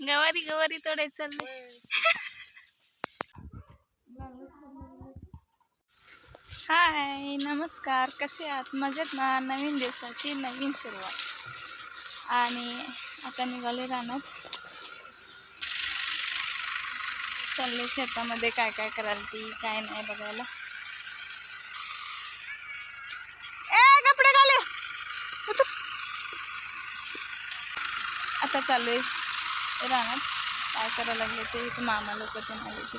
गवारी गवारी तोडायचं चालले. हाय नमस्कार. कसे आहात? मजेत ना? नवीन दिवसाची नवीन सुरुवात. आणि आता निघाले रानात. चालले शेतामध्ये काय काय कराल ती काय नाही बघायला. चालू आहे. रानात काय करायला लागले ते मामा लोक ते आले ते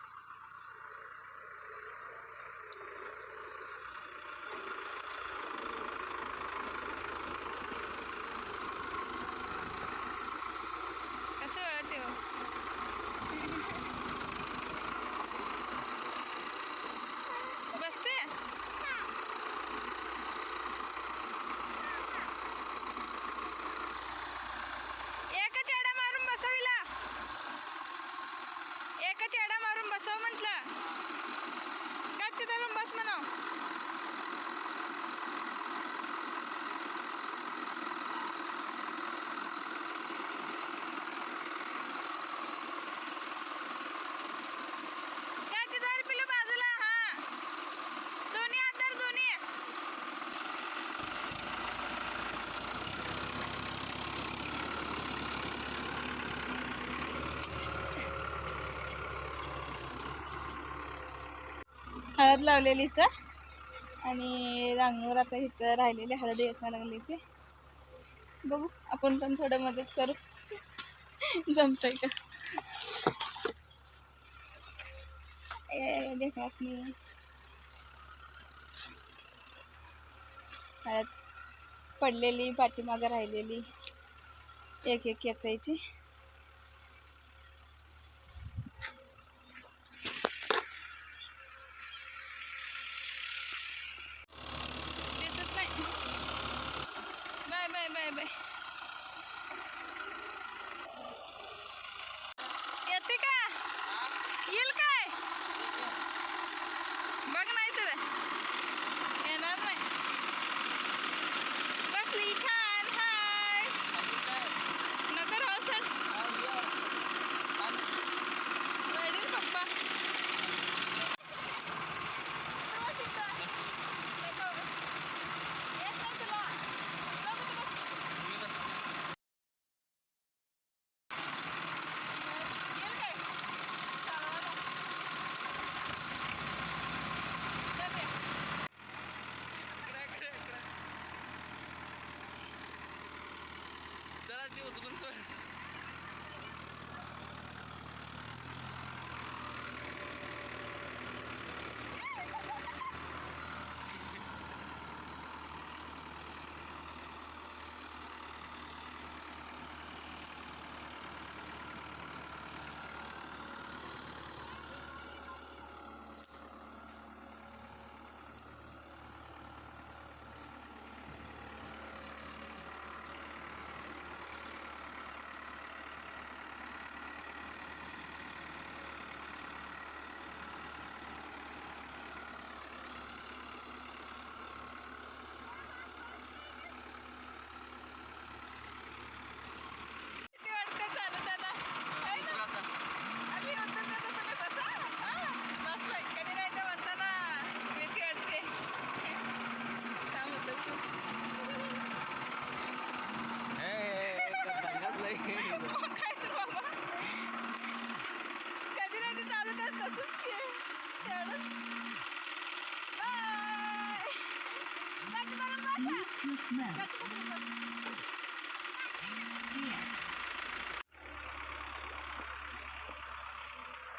हळद लावलेली इथं. आणि रांगोर आता इथं राहिलेली हळद यायला लागली ते बघू आपण पण थोडं मदत करू. जमतंय का? ए, देखात हळद पडलेली पाठीमागं राहिलेली. एक एक याचायची. 我都不知。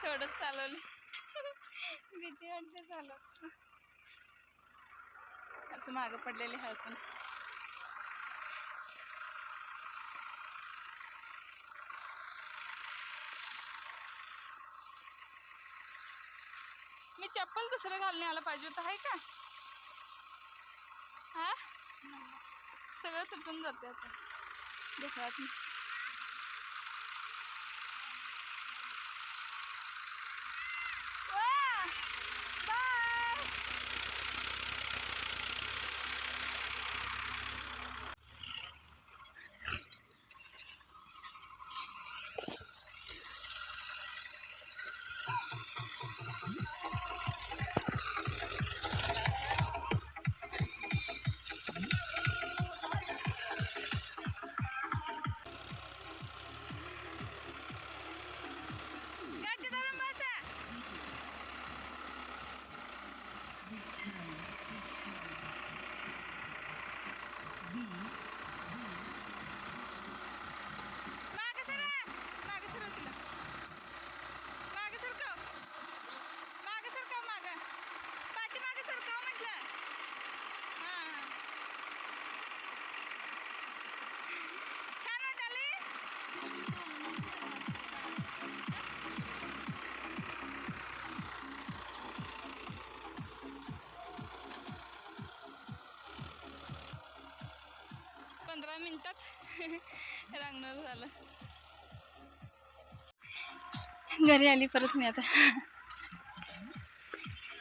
थोडंच गच्ची चालवलं भीती वाटते चालव असं मागं पडलेले हळकून. मी चप्पल दुसरं घालणे आला पाहिजे होतं आहे का हा सगळं तुटून जाते आता. देखात घरी आली परत मी आता.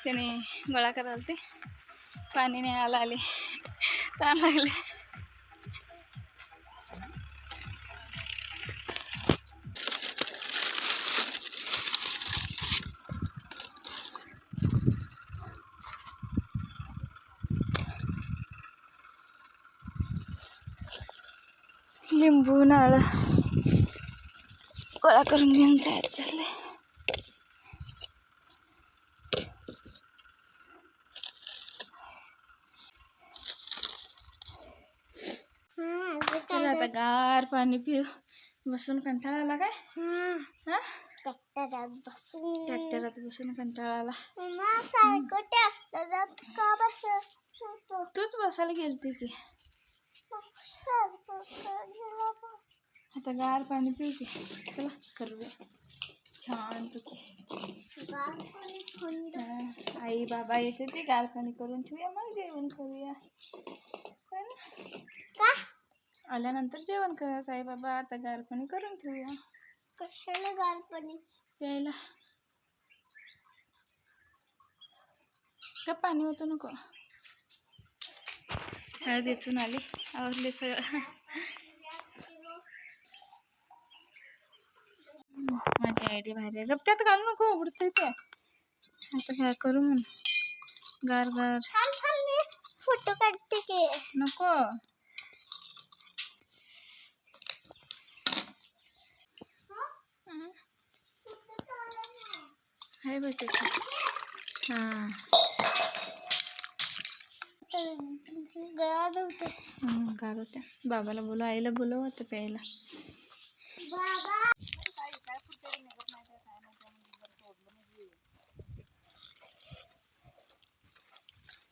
त्याने गोळा करायला ते पाणी नाही आला. आले ताण लागले. लिंबू नाळ गोळा करून घेऊन जायचं चाललंय चला आता गार पाणी पिऊ. बसून कंटाळा आला काय? हा? ट्रॅक्टरात बसून. ट्रॅक्टरात बसून कंटाळा आला सारखं ट्रॅक्टरात का बसत तूच बसायला गेलती की? आता गार पाणी पिऊ की चला करूया. छान पैकी. आई बाबा येते ते गार पाणी करून ठेवूया मग जेवण करूया. आल्यानंतर जेवण करा साई बाबा आता गार पाणी करून ठेवूया कशाला गार पाणी? प्यायला. का पाणी होतं नको. हळद इथून आली. आवडले सगळं. माझी आयडी बाहेर आहे. गप त्यात घालू नको उघडते ते. आता काय करू म्हण गार गार. फोटो काढते की. नको. हं. आहे बचाची हां. गार होते. हं, गार होते बाबाला बोलव आईला बोलव आता प्यायला. बाबा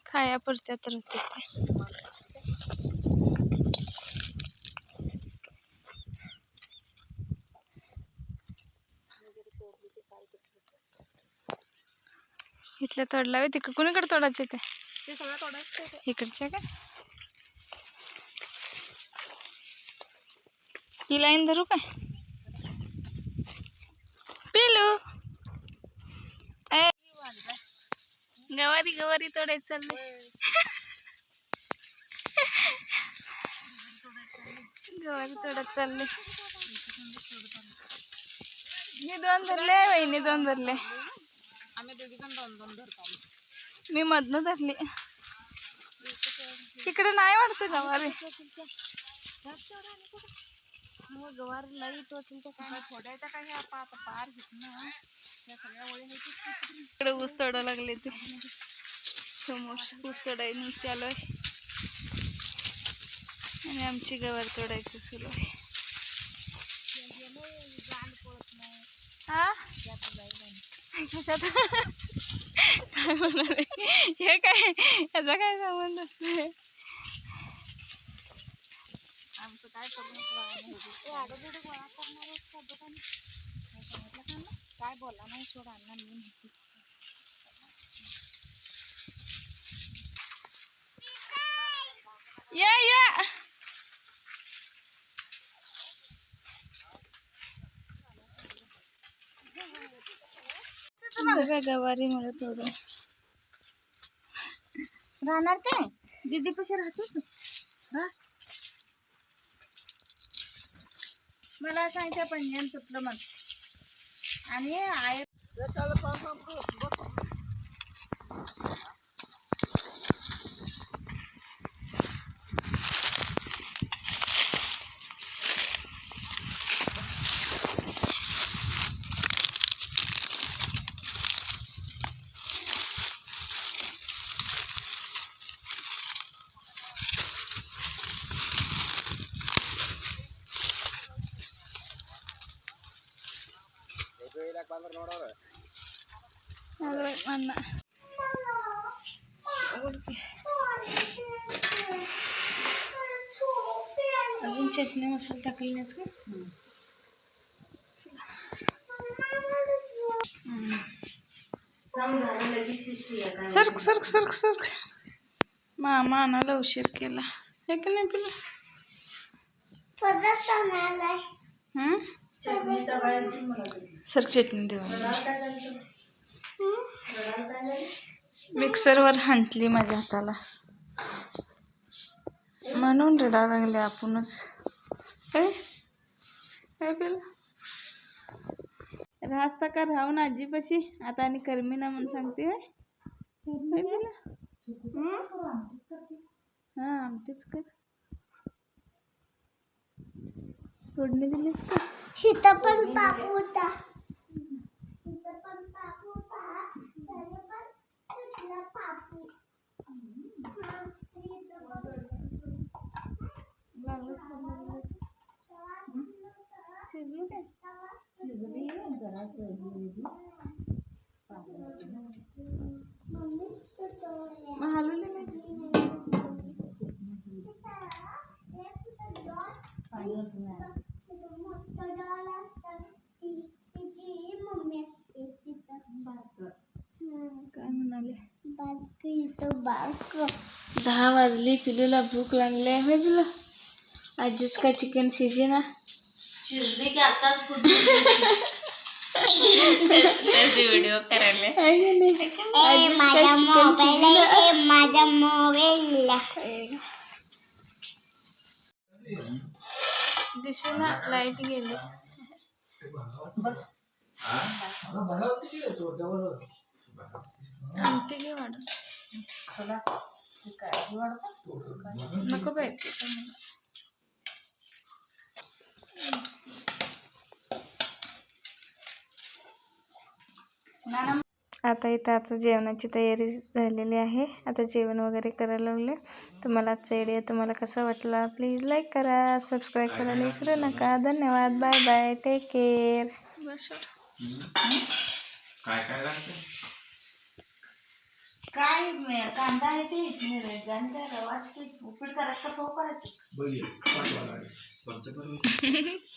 खाया पुरत्या तर होते ते इथल्या तोडला तिकडे कुणीकडे तोडायचे ते? इकडचे का? ही लाईन धरू काय पिलू ए गवारी गवारी तोडायचं चाललंय गवारी तोडत चालले. मी दोन धरले वहिनी दोन धरले. आम्ही दोघी जण दोन दोन धरतो मी मधनं धरली. तिकडे नाही वाटतं गवारी. गवार लई टोचून तर काय? थोड्याच्या काही आता? पार घेत ना सगळ्या ओळी इकडे ऊस तोडा लागले ते. समोर ऊस तोडायला चालू आहे. आणि आमची गवार तोडायचं सुरू आहे. नाही हा? काय म्हणाले हे काय? याचा काय संबंध असतोय? आमचं काय काय बोला नाही सोड मी या या बघा गवारी मला थोडं राहणार काय? दीदी कशी राहते? मला सांगितलं पण तुटलं मग आणि आहे अजून चटणी मसाला टाकली नाहीच का? सरक सरक सरक सरक. मामा आणायला उशीर केला. हे की नाही तुला सरक चटणी देवा मिक्सरवर हांटली माझ्या हाताला. म्हणून रडा लागले आपणच. काय काय रास्ता का राहून आजीपाशी? आता आणि कर्मीना म्हणून सांगते हा आमचीच कर. फोडणी दिलीस का? पण पापू होता इथं पण पापू होता त्याने पण तिथला पापू हा, इथं पण. लागलंच फोडणी दिलीस. शिजली काय मम्मी तुटवल्या. मग हलवली नाही तिथं मोठं डॉल असतं. ती- तिची मम्मी असते तिथं. हम्म. काय म्हणाले बारकं इथं बारकं. दहा वाजली पिलूला भूक लागली आहे होय पिलू आजीच काय चिकन शिजे ना व्हिडिओ करायला आहे की नाही ए, आजीच काय माझ्या चिकन मोबाईल കൃഷിന്ന് ലൈറ്റിംഗ് ഇല്ലേ అంటికి వాడు నాకు పెట్టి నానమ్మ आता इथं आता जेवणाची तयारी झालेली आहे. आता जेवण वगैरे करायला लागले तुम्हाला आजचा आयडिया तुम्हाला कसा वाटला प्लीज लाईक करा सबस्क्राईब करायला विसरू नका. धन्यवाद. बाय बाय टेक केअर काय काय लागतं काय म- कांदा आहे ते करायचं